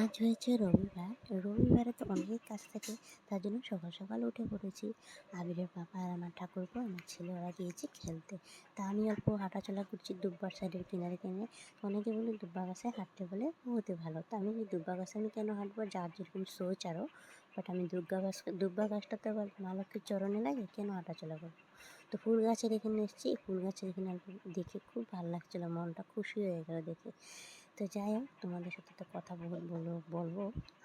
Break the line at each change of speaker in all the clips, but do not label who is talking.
আজ হয়েছে রবিবার। রবিবারে তো অনেক কাজ থাকে তার জন্য সকাল সকাল উঠে পড়েছি। আবিরের বাবা আর আমার ঠাকুরপো, আমার ছেলে ওরা গিয়েছে খেলতে। তা আমি অল্প হাঁটাচলা করছি দুব্বার সাইডের কিনারে কিনারে অনেকে বলে দুব্বা গাছে হাঁটতে বলে হতে ভালো। তা আমি এই দুব্বা গাছে আমি কেন হাঁটবো? যার যেরকম সোচ আরও বাট আমি দুর্গা গাছ, দুব্বা গাছটা তো আবার মা লক্ষ্মীর চরণে লাগে, কেন হাঁটাচলা করব? তো ফুল গাছের এখানে এসেছি। ফুল গাছের এখানে দেখে খুব ভালো লাগছিল, মনটা খুশি হয়ে গেলো দেখে। তো যাই হোক, তোমাদের সাথে তো কথা বলব বলব।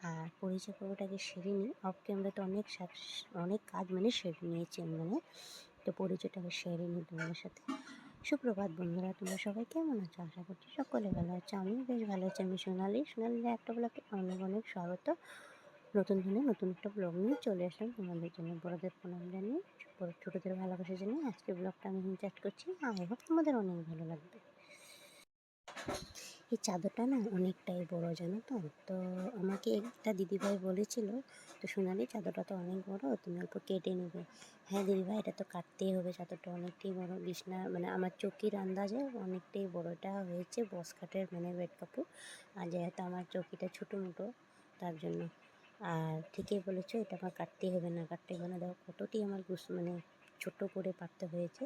আর পরিচয় পর্বটাকে সেরে নিই। অফ ক্যামেরা তো অনেক অনেক কাজ মানে সেরে নিয়েছি মানে তো পরিচয়টাকে সেরে নিই তোমাদের সাথে। সুপ্রভাত বন্ধুরা, তোমরা সবাই কেমন আছো? আশা করছি সকলে ভালো আছো। আমি বেশ ভালো আছি। আমি সোনালি। সোনালি একটা ব্লগে অনেক অনেক স্বাগত। নতুন দিনে নতুন একটা ব্লগ নিয়ে চলে আসলাম তোমাদের জন্য। বড়দের প্রণাম জানিয়ে ছোটোদের ভালোবাসা জানিয়ে আজকে ব্লগটা আমি চাট করছি। আই হোপ তোমাদের অনেক ভালো লাগবে। এই চাদরটা না অনেকটাই বড় জানো তো? তো আমাকে একটা দিদিভাই বলেছিল, তো সোনালি চাদরটা তো অনেক বড়, তুমি অল্প কেটে নেবে। হ্যাঁ দিদিভাই, এটা তো কাটতেই হবে, চাদরটা অনেকটাই বড়। বিছনা মানে আমার চকির আন্দাজে অনেকটাই বড়টা হয়েছে বস কাটের মানে বেড কাপড়। আর যেহেতু আমার চকিটা ছোটো মোটো, তার জন্য। আর ঠিকই বলেছ, এটা আমার কাটতেই হবে না। কাটতে হবে না। দেখো কতটি আমার গুস মানে ছোট করে পাততে হয়েছে।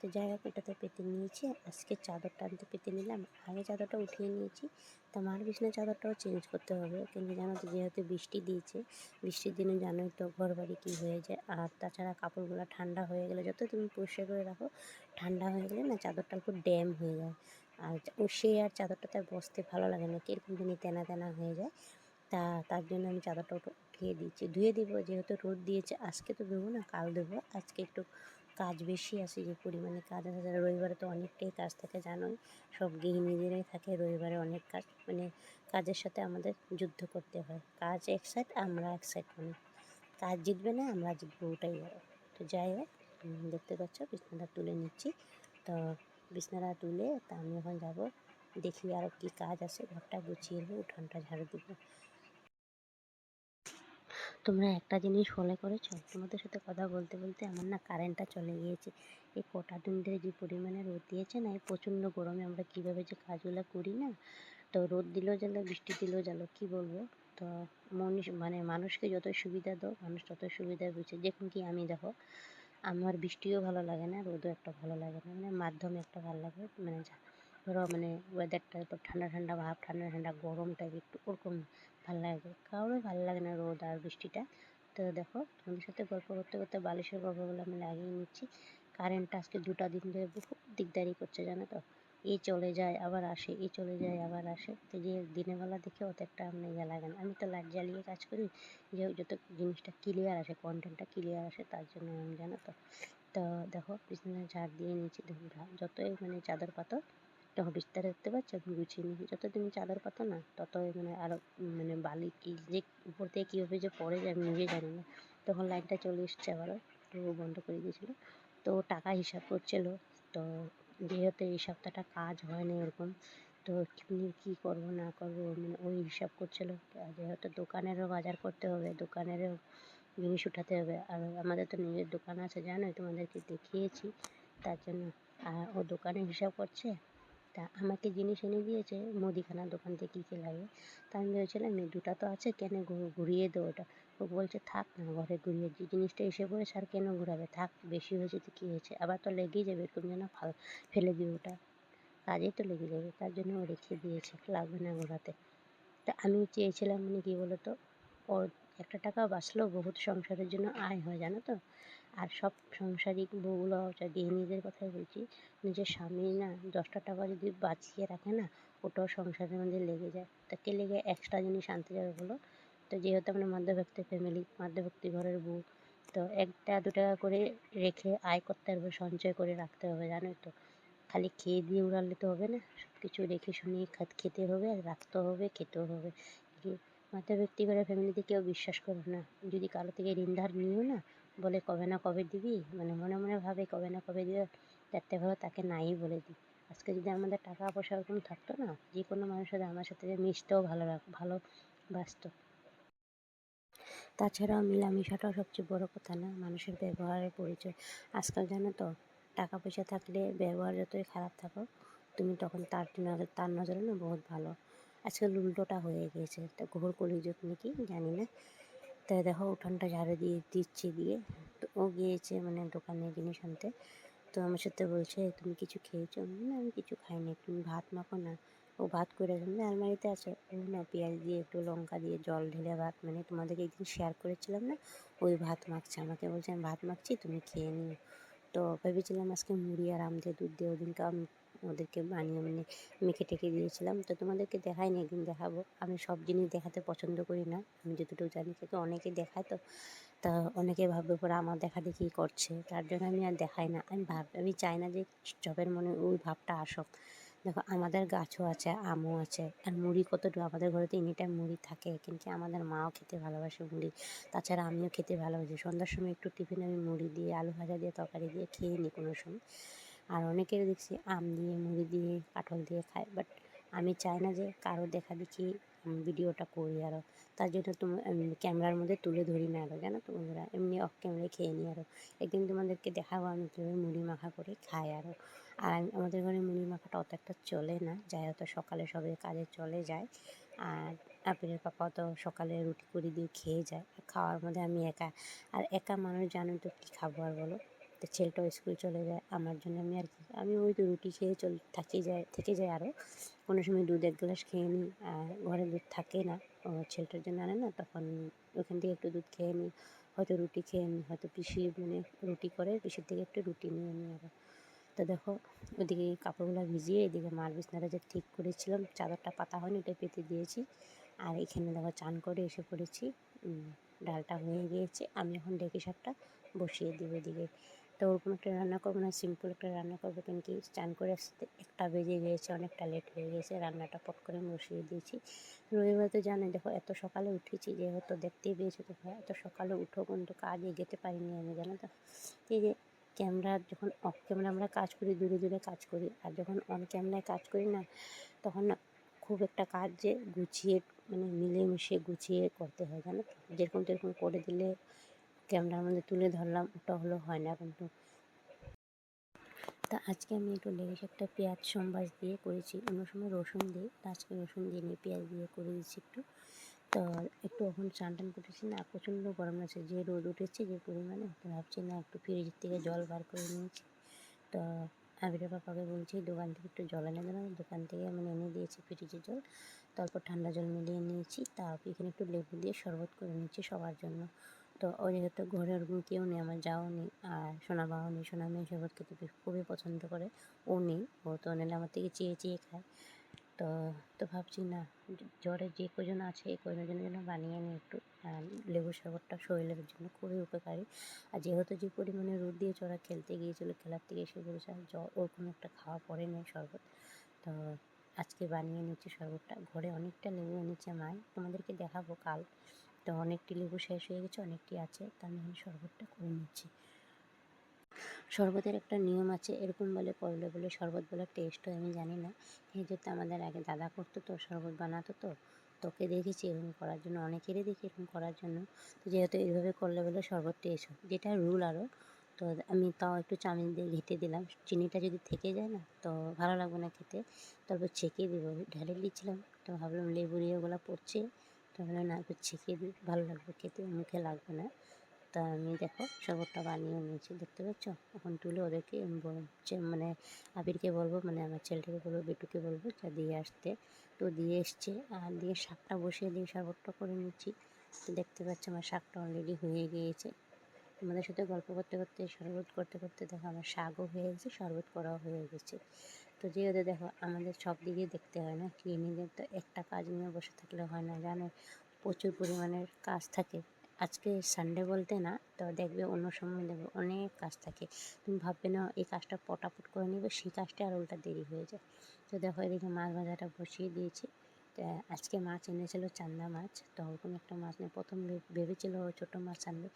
তো যাই হোক, এটাতে পেতে নিয়েছি। আজকে চাদরটা আনতে পেতে নিলাম। আগে চাদরটা উঠিয়ে নিয়েছি। তা মার বিছনার চাদরটাও চেঞ্জ করতে হবে। কিন্তু জানো তো, যেহেতু বৃষ্টি দিয়েছে, বৃষ্টির দিনে জানোই তো ঘর বাড়ি কী হয়ে যায়। আর তাছাড়া কাপড়গুলো ঠান্ডা হয়ে গেলে, যত তুমি পরিষ্কার করে রাখো, ঠান্ডা হয়ে গেলে না চাদরটা একটু ড্যাম হয়ে যায়। আর সে আর চাদরটাতে বসতে ভালো লাগে না। কীরকম জানি তেনা তেনা হয়ে যায়। তা, তার জন্য আমি চাদরটা উঠিয়ে দিচ্ছি। ধুয়ে দিব, যেহেতু রোদ দিয়েছে, আজকে তো দেবো না, কাল দেবো। আজকে একটু কাজ বেশি আছে, যে পরিমাণে কাজ আছে। রবিবারে তো অনেকটাই কাজ থাকে, জানোই, সব গৃহিণীদেরই থাকে, রবিবারে অনেক কাজ মানে কাজের সাথে আমাদের যুদ্ধ করতে হয়। কাজ এক সাইড আমরা এক সাইড মানে। কাজ জিতবে না, আমরা জিতবো, ওটাই বড় তো যাই হোক দেখতে পাচ্ছ বিছনাটা তুলে নিচ্ছি। তো বিছনাটা তুলে তা আমি এখন যাব, দেখি আর কি কাজ আছে, ঘরটা গুছিয়ে নেব উঠানটা ঝাড়ু দিব। তোমরা একটা জিনিস ফলো করেছ? তোমাদের সাথে কথা বলতে বলতে আমার না কারেন্টটা চলে গিয়েছে। এই কটা দিন ধরে যে পরিমাণে রোদ দিয়েছে না, এই প্রচণ্ড গরমে আমরা কীভাবে যে কাজগুলো করি না, তো রোদ দিলেও জ্বালো, বৃষ্টি দিলেও জ্বালো, কী বলব? তো মনীষ মানে মানুষকে যত সুবিধা দাও, মানুষ তত সুবিধা বুঝে। দেখুন কি, আমি দেখো, আমার বৃষ্টিও ভালো লাগে না, রোদও একটা ভালো লাগে না মানে মাধ্যমে একটা ভালো লাগে মানে ধরো মানে ওয়েদারটা ঠান্ডা ঠান্ডা, ভাব ঠান্ডা ঠান্ডা গরম টাইপ একটু ওরকম ভালো লাগে। কারোর ভালো লাগে না রোদ আর বৃষ্টিটা। তো দেখো, তোমাদের সাথে গল্প করতে করতে বালিশের গল্পগুলো আমি লাগিয়ে নিচ্ছি। কারেন্টটা আজকে দুটা দিন ধরে বহু দিকদারি করছে, জানো তো? এই চলে যায়, আবার আসে এই চলে যায়, আবার আসে। তো যে দিনের বেলা দেখে অত একটা আপনার ইয়ে লাগে না। আমি তো লাইট জ্বালিয়ে কাজ করি, যে যত জিনিসটা ক্লিয়ার আসে কন্টেন্টটা ক্লিয়ার আসে, তার জন্য আমি, জানো তো? তো দেখো বিছানা ঝাড় দিয়ে নিয়েছি যতই মানে চাদর পাতো যখন বিস্তারে দেখতে পাচ্ছ? আমি গুছিয়ে যত তুমি চাদর পাতো না তত মানে আরও মানে বালি কি যে উপর থেকে কীভাবে যে পড়ে যায়, আমি নিজে জানি না। তখন লাইনটা চলে এসছে আবারও, তো বন্ধ করে দিয়েছিলো। তো টাকা হিসাব করছিল, তো যেহেতু এই সপ্তাহটা কাজ হয় না এরকম তো কী করব, না করব মানে ওই হিসাব করছিল। যেহেতু দোকানেরও বাজার করতে হবে, দোকানেরও জিনিস উঠাতে হবে, আর আমাদের তো নিজের দোকান আছে, জানোই তোমাদেরকে দেখিয়েছি, তার জন্য। আর ও দোকানে হিসাব করছে তা আমাকে জিনিস এনে দিয়েছে, মুদিখানার দোকান থেকে কী কী লাগে। তা আমি ভেবেছিলাম, এই দুটা তো আছে, কেন ঘুরিয়ে দেবো ওটা ও বলছে, থাক না, ঘরে ঘুরিয়ে যে জিনিসটা এসে পড়েছে, আর কেন ঘুরাবে? থাক, বেশি হয়েছে তো কী হয়েছে? আবার তো লেগেই যাবে, এরকম যেন ফাল, ফেলে দিই ওটা। কাজেই তো লেগে যাবে, তার জন্য ও রেখে দিয়েছে, লাগবে না ঘোরাতে। তা আমি চেয়েছিলাম মানে কী বলো তো ওর একটা টাকা বাঁচলেও বহুত সংসারের জন্য আয় হয়, জানো তো? আর সব সংসারিক বউগুলো গৃহিণীদের কথাই বলছি, নিজের স্বামী না দশটা টাকা যদি বাঁচিয়ে রাখে না, ওটাও সংসারের মধ্যে লেগে যায়। তা কে লেগে এক্সট্রা জিনিস আনতে যাবে বলো? তো যেহেতু আমরা মধ্যবিত্ত ফ্যামিলি মধ্যবিত্ত ঘরের বউ, তো একটা দু টাকা করে রেখে আয় করতে হবে, সঞ্চয় করে রাখতে হবে, জানোই তো। খালি খেয়ে দিয়ে উড়ালে তো হবে না সব কিছু রেখে শুনে খেতে হবে আর রাখতে হবে, খেতেও হবে। মধ্যবিত্ত ঘরের ফ্যামিলিতে কেউ বিশ্বাস করে না। যদি কারও থেকে ঋণ ধার নিও না বলে, কবে না কবে দিবি? মানে মনে মনে ভাবে, কবে না কবে দিবে? চারটে ভাবে তাকে নাই বলে দিই। আজকে যদি আমাদের টাকা পয়সা ওরকম থাকতো না, যে কোনো মানুষের সাথে আমার সাথে মিশতেও ভালো ভালোবাসত তাছাড়াও মেলামেশাটাও সবচেয়ে বড় কথা না, মানুষের ব্যবহারের পরিচয়। আজকাল জানো তো টাকা পয়সা থাকলে ব্যবহার যতই খারাপ থাকো তুমি তখন তার তার নজরে না বহুত ভালো। আজকাল উল্টোটা হয়ে গিয়েছে। তা ঘোর কলিযুগ নাকি, জানি না। তাই দেখো উঠানটা ঝাড়ু দিয়ে দিচ্ছে দিয়ে। তো ও গিয়েছে মানে দোকানে জিনিস আনতে। তো আমার সাথে বলছে, তুমি কিছু খেয়েছো? না আমি কিছু খাইনি তুমি ভাত মাখো না। ও ভাত করে না, আলমারিতে আছে। না, পেঁয়াজ দিয়ে একটু লঙ্কা দিয়ে জল ঢেলে ভাত মানে তোমাদেরকে একদিন শেয়ার করেছিলাম না? ওই ভাত মাখছে, আমাকে বলছে, আমি ভাত মাখছি, তুমি খেয়ে নিও। তো ভেবেছিলাম আজকে মুড়ি আর আম দিয়ে দুধ দিয়ে ওদিনকে আমি ওদেরকে বানিয়ে মানে মেখে টেকে দিয়েছিলাম। তো তোমাদেরকে দেখাইনি একদিন দেখাবো। আমি সব জিনিস দেখাতে পছন্দ করি না। আমি যতটুকু জানি কিন্তু অনেকে দেখায় তো। তা অনেকে ভাববে পরে আমার দেখা দেখি করছে। তার জন্য আমি আর দেখাই না। আমি ভাব, আমি চাই না যে সবের মনে ওই ভাবটা আসুক। দেখো, আমাদের গাছও আছে, আমও আছে, আর মুড়ি কতটুকু? আমাদের ঘরে তো এনি টাইম মুড়ি থাকে, কিন্তু আমাদের মাও খেতে ভালোবাসে মুড়ি। তাছাড়া আমিও খেতে ভালোবাসি। সন্ধ্যার সময় একটু টিফিন আমি মুড়ি দিয়ে, আলু ভাজা দিয়ে, তরকারি দিয়ে খেয়ে নিই কোনো সময়। আর অনেকের দেখছি আম দিয়ে, মুড়ি দিয়ে, কাঁঠাল দিয়ে খায় বাট আমি চাই না যে কারও দেখা দেখি ভিডিওটা করি আরও তার জন্য তুমি ক্যামেরার মধ্যে তুলে ধরি না আরও জানো তো বন্ধুরা এমনি অফ ক্যামেরায় খেয়ে নিই আরও একদিন তোমাদেরকে দেখাবো আমি কীভাবে মুড়ি মাখা করে খাই আরও আর আমাদের ঘরে মুড়ি মাখাটা অত একটা চলে না, যাই হয়তো সকালে সবে কাজে চলে যায়। আর আপিলের পাপা তো সকালে রুটি করে দিয়ে খেয়ে যায়, আর খাওয়ার মধ্যে আমি একা। আর একা মানুষ জানো তো কী খাব আর বলো? তো ছেলেটাও স্কুল চলে যায়, আমার জন্য আমি আর কি, আমি ওই তো রুটি খেয়ে চল, থাকি যায়, থেকে যায় আরও কোনো সময় দুধ এক গ্লাস খেয়ে নিই আর ঘরে দুধ থাকে না, ও ছেলেটার জন্য আনে না, তখন ওখান থেকে একটু দুধ খেয়ে নিই হয়তো রুটি খেয়ে নিই হয়তো পিসি মানে রুটি করে, পিসির থেকে একটু রুটি নিয়ে নিই আরও তো দেখো, ওদিকে কাপড়গুলো ভিজিয়ে এদিকে মার বিছনাটা যে ঠিক করেছিলাম, চাদরটা পাতা হয়নি, ওটা পেতে দিয়েছি। আর এখানে দেখো চান করে এসে পড়েছি ডালটা হয়ে গিয়েছে, আমি এখন ডেকে শাকটা বসিয়ে দিব এদিকে। তো ওরকম একটা রান্না করব না সিম্পল একটা রান্না করব। কিন্তু চান করে আসতে একটা বেজে গিয়েছে, অনেকটা লেট হয়ে গেছে রান্নাটা পট করে বসিয়ে দিয়েছি। রবিবার তো জানে দেখো এত সকালে উঠেছি যেহেতু দেখতেই পেয়েছ তো এত সকালে উঠো কিন্তু কাজে যেতে পারিনি আমি, জানো তো? এই যে ক্যামেরা যখন অফ ক্যামেরা আমরা কাজ করি, দূরে দূরে কাজ করি, আর যখন অন ক্যামেরায় কাজ করি না, তখন না খুব একটা কাজ যে গুছিয়ে মানে মিলেমিশে গুছিয়ে করতে হয়, জানো যেরকম তেরকম করে দিলে ক্যামেরার মধ্যে তুলে ধরলাম, ওটা হলো হয় না কিন্তু। তা আজকে আমি একটু লেগে একটা পেঁয়াজ সম্বাস দিয়ে করেছি, অন্য সময় রসুন দিই আজকে রসুন দিয়ে নিয়ে পেঁয়াজ দিয়ে করে দিচ্ছি একটু। তো একটু এখন চান টান করেছি না, প্রচণ্ড গরম আছে যে রোদ উঠেছে যে পরিমাণে, তো ভাবছি না একটু ফ্রিজের থেকে জল বার করে নিয়েছি। তো আবিরের পাপাকে বলছি, দোকান থেকে একটু জল এনে দেবেন দোকান থেকে মানে এনে দিয়েছি ফ্রিজের জল। তারপর ঠান্ডা জল মিলিয়ে নিয়েছি তারপর এখানে একটু লেবু দিয়ে শরবত করে নিয়েছি সবার জন্য। তো ও যেহেতু ঘরে ওরকম কেউ নেই, আমার যাও নেই। আর সোনা বাবাও নেই, সোনা মেয়ে শরবত খেতে খুবই পছন্দ করে। ও নেই, ও তো নিলে আমার থেকে চেয়ে চেয়ে খায়। তো তো ভাবছি না জ্বরে যে কজন আছে, এই কজনের জন্য বানিয়ে নিই একটু। লেবু শরবতটা শরীরের জন্য খুবই উপকারী। আর যেহেতু যে পরিমাণে রোদ দিয়ে চড়া খেলতে গিয়েছিল, খেলার থেকে এসে বলেছে আর জ্বর ওরকম একটা খাওয়া পড়ে নেই শরবত। তো আজকে বানিয়ে নিচ্ছি শরবতটা। ঘরে অনেকটা লেবু এনেছে মায়, তোমাদেরকে দেখাবো কাল। তো অনেকটি লেবু শেষ হয়ে গেছে, অনেকটি আছে, তা আমি শরবতটা করে নিচ্ছি। শরবতের একটা নিয়ম আছে, এরকম বলে পড়লে বলে শরবত বলে টেস্ট আমি জানি না। যেহেতু আমাদের আগে দাদা করতো তো, শরবত বানাতো তো, তোকে দেখেছি এরকম করার জন্য, অনেকেরই দেখি এরকম করার জন্য। তো যেহেতু এইভাবে করলে বলে শরবত টেস্ট হয়, যেটা রুল আরও তো আমি তাও একটু চামিচ দিয়ে ঘেটে দিলাম। চিনিটা যদি থেকে যায় না, তো ভালো লাগবে না খেতে। তারপর ছেঁকে দেবো, ঢেলে দিচ্ছিলাম তো ভাবলাম লেবু ওগুলো পড়ছে তো ভাবলাম না ছেঁকে দিই ভালো লাগবে খেতে মুখে লাগবে না। তা আমি দেখো শরবতটা বানিয়ে নিয়েছি, দেখতে পাচ্ছ? এখন তুলে ওদেরকে বলছে মানে আবিরকে বলব মানে আমার ছেলেটাকে বলব, বেটুকে বলব, যা দিয়ে আসতে। তো দিয়ে এসছে, আর দিয়ে শাকটা বসিয়ে দিয়ে শরবতটা করে নিচ্ছি। তো দেখতে পাচ্ছ আমার শাকটা অলরেডি হয়ে গিয়েছে। তোমাদের সাথে গল্প করতে করতে, শরবত করতে করতে দেখো আমার শাকও হয়ে গেছে, শরবত করাও হয়ে গেছে। তো যেহেতু দেখো আমাদের সব দিকে দেখতে হয় না, ক্লিনিকের তো একটা কাজ নিয়ে বসে থাকলে হয় না, জানো? প্রচুর পরিমাণের কাজ থাকে। আজকে সানডে বলতে না, তো দেখবে অন্য সময় দেখবে অনেক কাজ থাকে। তুমি ভাববে না এই কাজটা পটাপট করে নেবে, সেই কাজটা আর উল্টা দেরি হয়ে যায়। তো দেখো এদিকে মাছ ভাজাটা বসিয়ে দিয়েছি। আজকে মাছ এনেছিল চান্দা মাছ, তো ওরকম একটা মাছ নেই প্রথম ভেবেছিল ছোটো মাছ আনবে।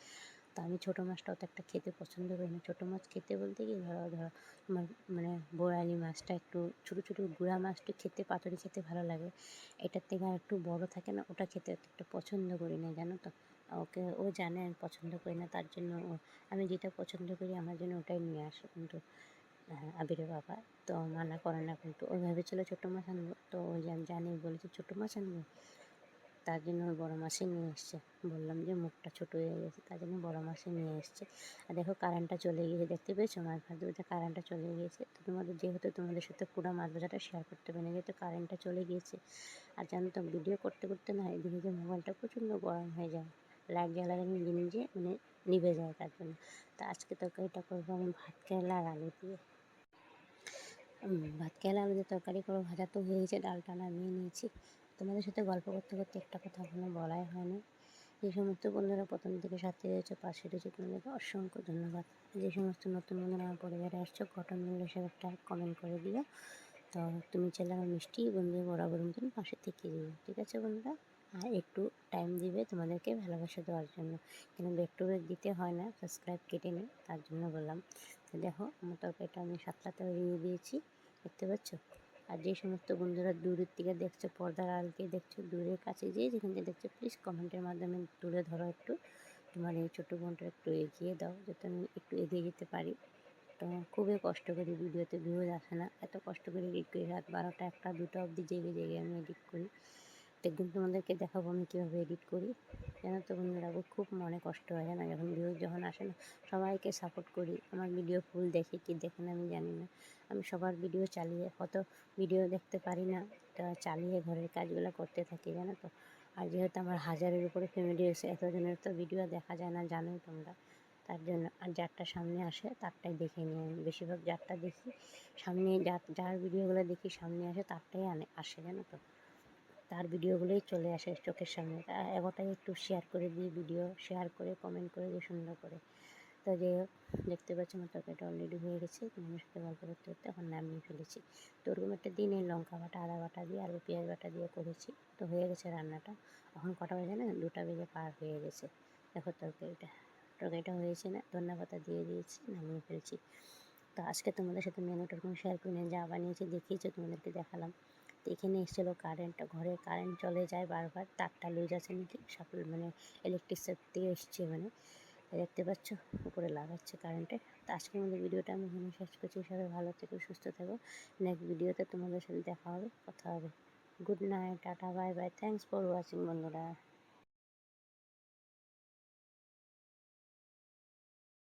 আমি ছোটো মাছটা অত একটা খেতে পছন্দ করি না। ছোটো মাছ খেতে বলতে কি, ধরো ধরো, আমার মানে বোয়ালি মাছটা একটু ছোটো ছোটো গুঁড়া মাছটা খেতে, পাতুরি খেতে ভালো লাগে। এটার থেকে আর একটু বড়ো থাকে না, ওটা খেতে একটু পছন্দ করি না, জানো তো? ওকে, ও জানে আমি পছন্দ করি না, তার জন্য ও, আমি যেটা পছন্দ করি আমার জন্য ওটাই নিয়ে আসে। কিন্তু হ্যাঁ আবিরের বাবা তো মানা করে না, কিন্তু ওই ভেবেছিল ছোটো মাছ আনব, তো ওই আমি জানি বলেছি ছোটো মাছ আনব। তার জন্য ওই বড়ো মাছই নিয়ে এসছে। বললাম যে মুখটা ছোটো হয়ে গেছে, তার জন্য বড়ো মাছই নিয়ে এসছে। আর দেখো কারেন্টটা চলে গিয়েছে, দেখতে পেয়েছ? মাছ ভাজতে কারেন্টটা চলে গিয়েছে। তো তোমাদের যেহেতু তোমাদের সাথে পুরো মাছ ভাজাটা শেয়ার করতে পারি না যেহেতু কারেন্টটা চলে গিয়েছে। আর জানো তো ভিডিও করতে করতে না এদিকে যে মোবাইলটা প্রচণ্ড গরম হয়ে যায়। লাইট জ্বালালে নিজে নিজে মানে নিভে যায় তার জন্য। তো আজকে তরকারিটা করব আমি ভাত কেরালা আর আলু দিয়ে। ভাত কেরালা আলু দিয়ে তরকারি করব, ভাজা তো হয়ে গেছে ডালটা নামিয়ে নিয়েছি। তোমাদের সাথে গল্প করতে করতে একটা কথা এখনও বলাই হয়নি। যে সমস্ত বন্ধুরা প্রথম থেকে সাথে রয়েছে, পাশে রয়েছে তোমাদেরকে অসংখ্য ধন্যবাদ। যে সমস্ত নতুন বন্ধুরা আমার পরিবারে আসছো কটন মূল্য হিসেবে একটা কমেন্ট করে দিও। তো তুমি চাইলে আমার মিষ্টি, বন্ধু বরাবর মতন পাশে থেকে দিও ঠিক আছে বন্ধুরা? আর একটু টাইম দিবে তোমাদেরকে ভালোবাসা দেওয়ার জন্য। কেন একটু দিতে হয় না সাবস্ক্রাইব কেটে নিই তার জন্য বললাম। তো দেখো, আমার তরকারিটা আমি সাতটাতে দিয়ে দিয়েছি, দেখতে পাচ্ছ? আর যে সমস্ত বন্ধুরা দূরের থেকে দেখছ, পর্দার আলকে দেখছ, দূরের কাছে যেয়ে যেখান থেকে দেখছ প্লিজ কমেন্টের মাধ্যমে তুলে ধরো একটু। তোমার এই ছোটো বোনটা একটু এগিয়ে দাও, যাতে আমি একটু এগিয়ে যেতে পারি। তো খুবই কষ্ট করি ভিডিওতে ভিউজ আসে না। এত কষ্ট করে এডিট করি রাত বারোটা একটা, দুটো অবধি জেগে জেগে আমি এডিট করি। একদিন তোমাদেরকে দেখাবো আমি কীভাবে এডিট করি। জানো তো বন্ধুরা খুব মনে কষ্ট হয় জানো, যখন ভিউজ যখন আসে না, সবাইকে সাপোর্ট করি। আমার ভিডিও ফুল দেখে কি দেখে না আমি জানি না। আমি সবার ভিডিও চালিয়ে, কত ভিডিও দেখতে পারি না, তা চালিয়ে ঘরের কাজগুলো করতে থাকি, জানো তো। আর যেহেতু আমার হাজারের উপরে ফ্যামিলি এসে এতজনের তো ভিডিও দেখা যায় না, জানোই তোমরা। তার জন্য, আর যারটা সামনে আসে, তারটাই দেখে নিই আমি। বেশিরভাগ যারটা দেখি, সামনে যার যার ভিডিওগুলো দেখি সামনে আসে, তারটাই আনে, আসে, জানো তো। তার ভিডিওগুলোই চলে আসে চোখের সামনে। এগোটাই একটু শেয়ার করে দিই ভিডিও শেয়ার করে কমেন্ট করে দিয়ে সুন্দর করে। তো হোক, দেখতে পাচ্ছি আমার তরকারিটা অলরেডি হয়ে গেছে তোমাদের সাথে গল্প করতে করতে এখন নামিয়ে ফেলেছি। তো ওরকম একটা দিনে লঙ্কা বাটা, আদা বাটা দিয়ে আলু, পেঁয়াজ বাটা দিয়ে করেছি। তো হয়ে গেছে রান্নাটা। এখন কটা বাজে না? দুটা বেজে পার হয়ে গেছে। দেখো তরকারিটা। তরকারিটা হয়েছে না? ধন্যা পাতা দিয়ে দিয়েছি, নামিয়ে ফেলছি। তো আজকে তোমাদের সাথে মেনুটা ওরকম শেয়ার করে যা বানিয়েছি, দেখিয়েছি, তোমাদেরকে দেখালাম। এখানে এসেছিল কারেন্টটা ঘরে কারেন্ট চলে যায় বারবার, তারটা লুজ আছে নাকি? সাপ্লাই মানে ইলেকট্রিক থেকে এসছে মানে। দেখতে পাচ্ছ, উপরে লাগাচ্ছে কারেন্টে তো আজকের মধ্যে ভিডিওটা আমি এখানে শেষ করছি। সবাই ভালো থেকে, সুস্থ থেকো। নেক্সট ভিডিওতে তোমাদের সাথে দেখা হবে। কথা হবে। Good night tata bye bye thanks for watching বন্ধুরা।